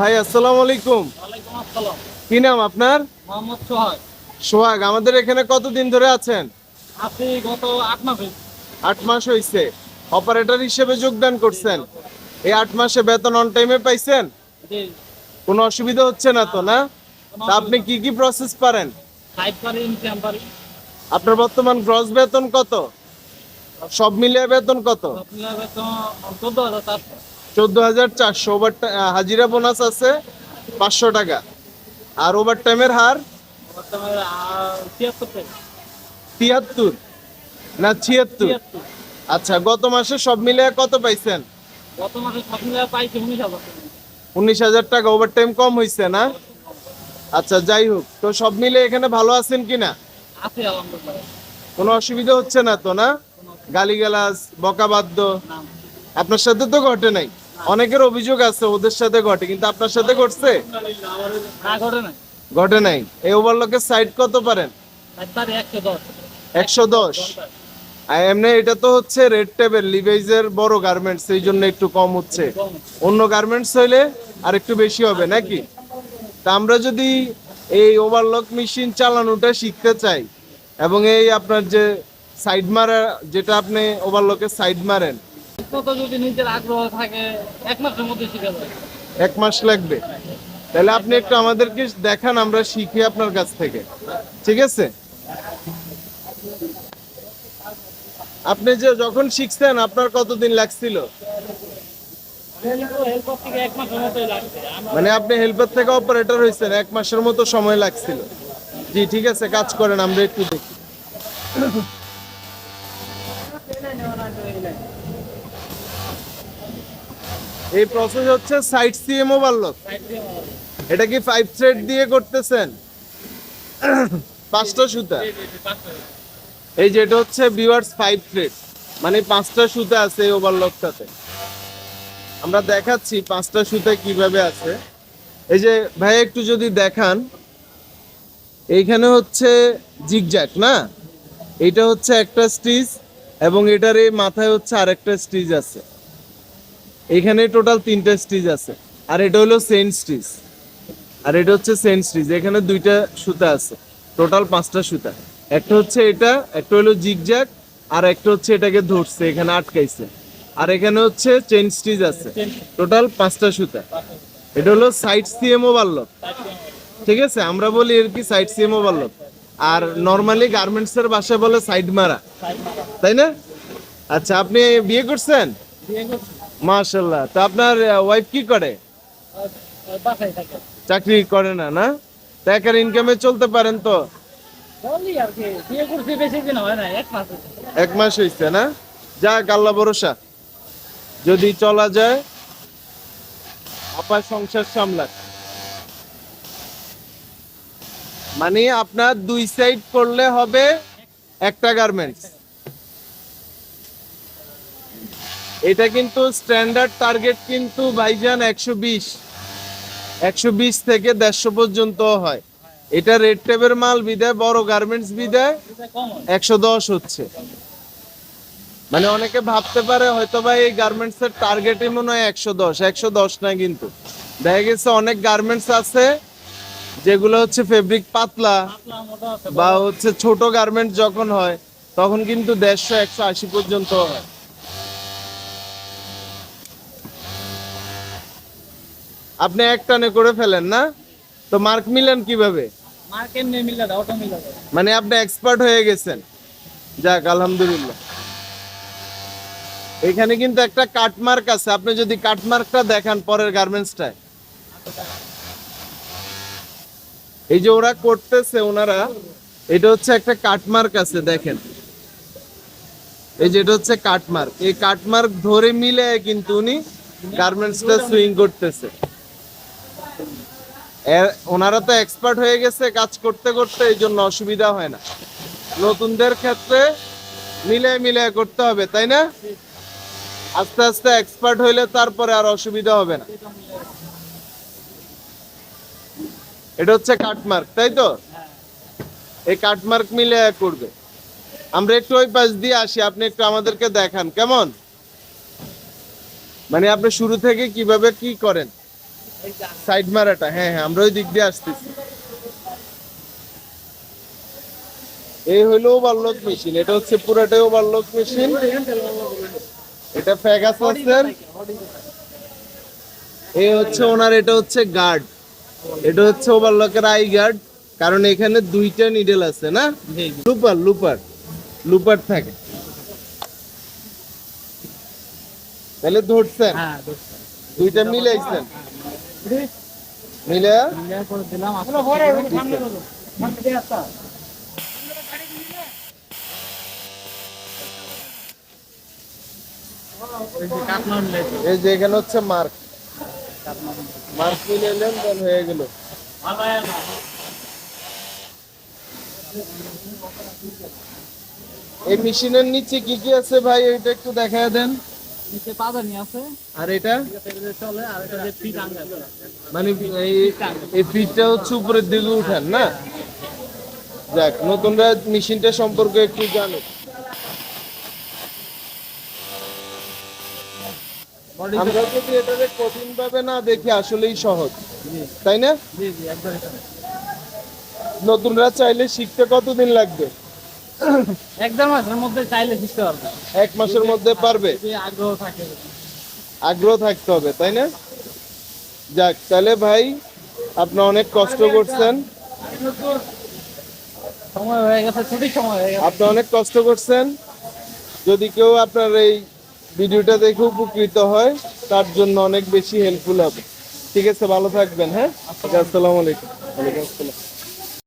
ভাই আসসালামু আলাইকুম। ওয়ালাইকুম আসসালাম। কি নাম আপনার? মোহাম্মদ সোহাগ। সোহাগ আমাদের এখানে কতদিন ধরে আছেন? আপনি গত আট মাস। হয়েছে। আট মাস হয়েছে অপারেটর হিসেবে যোগদান করছেন। এই আট মাসে বেতন অন টাইমে পাইছেন? জি। কোনো অসুবিধা হচ্ছে না তো না? তা আপনি কি কি প্রসেস পারেন? সাইড পারি ইনকাম পারি। আপনার বর্তমান গ্রস বেতন কত? সব মিলিয়ে বেতন কত? বেতন চোদ্দ হাজার চারশো ওভার হাজিরা বোনাস আছে পাঁচশো টাকা। আর ওভার টাইমের হার? তিয়াত্তর। না ছিয়াত্তর। আচ্ছা গত মাসে সব মিলিয়ে কত পাইছেন? গত মাসে সব মিলে পাইছি উনিশ হাজার। টাকা উনিশ হাজার টাকা ওভার টাইম কম হয়েছে না? আচ্ছা যাই হোক তো সব মিলে এখানে ভালো আছেন কিনা কোনো অসুবিধা হচ্ছে না তো না? গালিগালাজ বকাবাদ্য আপনার সাথে তো ঘটে নাই। অনেকের অভিযোগ আছে ওদের সাথে ঘটে কিন্তু আপনার সাথে ঘটছে? ঘটে নাই। এই ওভারলকের সাইড কত পারেন? একশো দশ। আর এমনি এটা তো হচ্ছে রেড টেবেল লিভাইজের বড় গার্মেন্টস এই জন্য একটু কম হচ্ছে। অন্য গার্মেন্টস হইলে আর একটু বেশি হবে নাকি? তা আমরা যদি এই ওভারলক মেশিন চালানোটা শিখতে চাই এবং এই আপনার যে সাইড মারা যেটা আপনি ওভারলকের সাইড মারেন এক এক মাস লাগবে। তাহলে আপনি একটু আমাদেরকে দেখান, আমরা শিখি আপনার কাছ থেকে। ঠিক আছে? আপনি যে যখন শিখছেন, আপনার কতদিন লাগছিল? মানে আপনি হেল্পার থেকে অপারেটর হয়েছেন, এক মাসের মতো সময় লাগছিল। জি, ঠিক আছে, কাজ করেন, আমরা একটু দেখি। এই প্রসেস হচ্ছে সাইড সিএম ওভারলক এটা কি ফাইভ থ্রেড দিয়ে করতেছেন? পাঁচটা সুতা। এই যে এটা হচ্ছে বিওয়ার্স ফাইভ থ্রেড মানে পাঁচটা সুতা আছে এই ওভারলকটাতে আমরা দেখাচ্ছি পাঁচটা সুতা কীভাবে আছে। এই যে ভাই, একটু যদি দেখান। এইখানে হচ্ছে জিগজ্যাক না? এটা হচ্ছে একটা স্টিচ এবং এটার এই মাথায় হচ্ছে আরেকটা স্টিচ আছে। এখানে টোটাল তিনটা স্টিচ আছে। আর এটা হলো সেন্ট স্টিচ। আর এটা হচ্ছে সেন্ট স্টিচ। এখানে দুইটা সুতা আছে। টোটাল পাঁচটা সুতা। একটা হচ্ছে এটা, একটা হলো জিগজ্যাক আর একটা হচ্ছে এটাকে ধরছে, এখানে আটকাইছে। আর এখানে হচ্ছে চেন স্টিচ আছে। টোটাল পাঁচটা সুতা। এটা হলো সাইড সিএম ওভারলক। ঠিক আছে? আমরা বলি এর কি সাইড সিএম ওভারলক। আর নর্মালি গার্মেন্টস এর ভাষায় বলে সাইড মারা। তাই না? আচ্ছা আপনি বিয়ে করছেন? মাশাল্লাহ তা আপনার ওয়াইফ কি করে? চাকরি করে না না? তা একার ইনকামে চলতে পারেন তো? এক মাস হয়েছে। না? যা গাল্লা ভরসা। যদি চলা যায় আপা সংসার সামলাক। মানে আপনার দুই সাইড করলে হবে একটা গার্মেন্টস এটা কিন্তু স্ট্যান্ডার্ড টার্গেট কিন্তু ভাইজান একশো বিশ। একশো বিশ থেকে দেড়শো পর্যন্ত হয়। এটা রেড টেপের মাল বিদায়, বড় গার্মেন্টস বিদায়, একশো দশ হচ্ছে। মানে অনেকে ভাবতে পারে হয়তো বা এই গার্মেন্টস এর টার্গেটই মনে হয় একশো দশ একশো দশ না কিন্তু। দেখা গেছে অনেক গার্মেন্টস আছে, যেগুলো হচ্ছে ফেব্রিক পাতলা বা হচ্ছে ছোট গার্মেন্টস যখন হয়, তখন কিন্তু দেড়শো, একশো আশি পর্যন্ত হয়। আপনি এক টানে করে ফেলেন না? তো মার্ক মিলেন কীভাবে? মানে আপনি এক্সপার্ট হয়ে গেছেন। যাক আলহামদুলিল্লাহ। এখানে কিন্তু একটা কাটমার্ক আছে। আপনি যদি কাটমার্কটা দেখান পরের গার্মেন্টসটায় এই যে ওরা করতেছে ওনারা এটা হচ্ছে একটা কাটমার্ক আছে দেখেন। এই যে এটা হচ্ছে কাটমার্ক এই কাটমার্ক ধরে মিলে কিন্তু উনি গার্মেন্টসটা সুইং করতেছে। ওনারা তো এক্সপার্ট হয়ে গেছে কাজ করতে করতে, এই জন্য অসুবিধা হয় না। নতুনদের ক্ষেত্রে মিলে মিলে করতে হবে, তাই না? আস্তে আস্তে এক্সপার্ট হইলে তারপরে আর অসুবিধা হবে না। এটা হচ্ছে কাটমার্ক তাই তো? এই কাটমার্ক মিলে করবে। আমরা একটু ওই পাশ দিয়ে আসি, আপনি একটু আমাদেরকে দেখান, কেমন? মানে আপনি শুরু থেকে কীভাবে কি করেন? সাইড মারাটা হ্যাঁ হ্যাঁ আমরা ওই দিক দিয়ে আসতেছি। এই হলো ওভারলক মেশিন এটা হচ্ছে পুরাটাই ওভারলক মেশিন। এটা ফ্যাগাসাসের এই হচ্ছে ওনার এটা হচ্ছে গার্ড এটা হচ্ছে ওভারলকের আই গার্ড কারণ এখানে দুইটা নিডেল আছে না? লুপার লুপার লুপার থাকে। তাহলে ধরছেন? হ্যাঁ দুইটা মিলাইছেন। মিলে? এই যে এখানে হচ্ছে মার্ক। মার্ক মিলে এলেন দেন হয়ে গেল। এই মেশিনের নিচে কি কি আছে ভাই এটা একটু দেখায় দেন। নিচে পাদানি আছে আর এটা? এটা চলে আর এটা যে পিট আঙ্গেল মানে এই এই ফিটটা হচ্ছে উপরের দিকে উঠান না? যাক নতুনরা মেশিনটা সম্পর্কে একটু জানো। আমরা যদি এটাকে কঠিন ভাবে না দেখি আসলেই সহজ। তাই না? নতুনরা চাইলে শিখতে কতদিন লাগবে? এক দেড় মাসের মধ্যে চাইলে শিখতে পারবে। এক মাসের মধ্যে পারবে? যদি আগ্রহ থাকে আগ্রহ থাকতে হবে তাই না? যাক তাহলে ভাই আপনি অনেক কষ্ট করছেন। সময় হয়ে গেছে ছুটির সময় হয়ে গেছে। আপনি অনেক কষ্ট করছেন। যদি কেউ আপনার এই ভিডিওটা দেখে উপকৃত হয় তার জন্য অনেক বেশি হেল্পফুল হবে। ঠিক আছে ভালো থাকবেন হ্যাঁ? আসসালামু আলাইকুম। ওয়ালাইকুম আসসালাম